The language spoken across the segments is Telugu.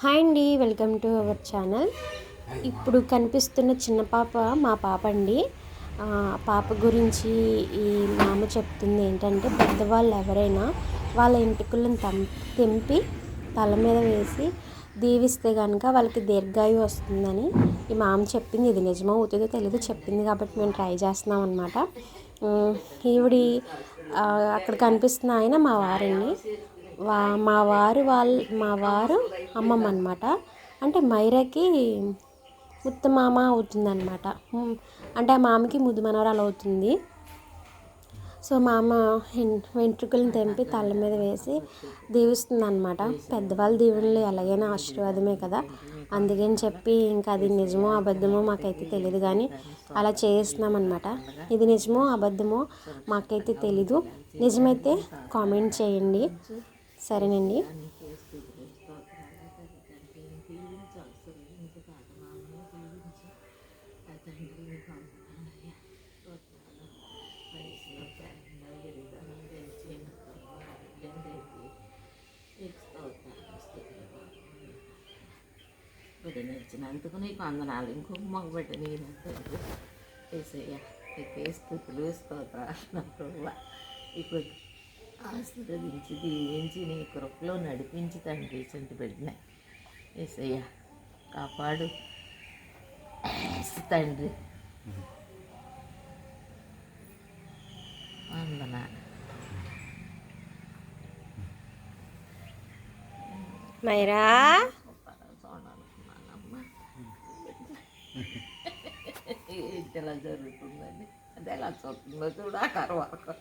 హాయ్ అండి వెల్కమ్ టు అవర్ ఛానల్. ఇప్పుడు కనిపిస్తున్న చిన్న పాప మా పాప అండి. పాప గురించి ఈ మామ చెప్తుంది ఏంటంటే పెద్దవాళ్ళు ఎవరైనా వాళ్ళ ఇంటికులను తం తెంపి తల మీద వేసి దీవిస్తే కనుక వాళ్ళకి దీర్ఘాయు వస్తుందని ఈ మామ చెప్పింది. ఇది నిజమో అవుతుందో తెలియదు చెప్పింది కాబట్టి మేము ట్రై చేస్తున్నాం అనమాట ఈవిడి అక్కడ కనిపిస్తున్న ఆయన మా వారండి. వా మా వారు వాళ్ళ మా వారు అమ్మమ్మ అనమాట అంటే మైరాకి ముత్తమామ అవుతుందన్నమాట. అంటే ఆ మామకి ముద్దు మనవరాలు అవుతుంది. సో మా అమ్మ వెంట్రుకలను తెంపి తల మీద వేసి దీవిస్తుంది అనమాట పెద్దవాళ్ళ దీవెనలు ఎలాగైనా ఆశీర్వాదమే కదా. అందుకని చెప్పి ఇంకా అది నిజమో అబద్ధమో మాకైతే తెలియదు కానీ అలా చేస్తున్నామన్నమాట. ఇది నిజమో అబద్ధమో మాకైతే తెలీదు. నిజమైతే కామెంట్ చేయండి. సరేనండి. వదిలించినందుకు నీకు వందనాలు. ఇంకొక మగ బిడ్డ నేను వేసయ్యా నీకు ఏ స్థుతులు స్తోత్రాలు ప్రభు. ఇప్పుడు ఆశీర్వదించి దీవించి నీ కృపలో నడిపించి తండ్రి చింటి బిడ్డనే వేసయ్యా కాపాడు. తండ్రి. వందనాలు. మైరా? ఏంటి ఎలా జరుగుతుందని అది ఎలా చూస్తుందో చూడ కరవరకు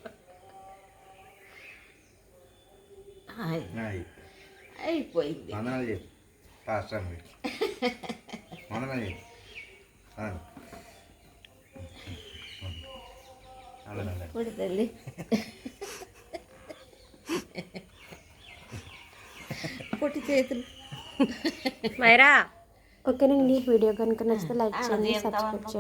అయిపోయింది. వందనాలు చెప్పు. పాస్టర్ మీకు వందనాలు చెప్పు. ఇప్పుడు తల్లి? పొట్టి చేతులు. మైరా. ఓకేనండి వీడియో కనుక నచ్చితే లైక్ చేయండి సబ్స్క్రైబ్ చేయండి.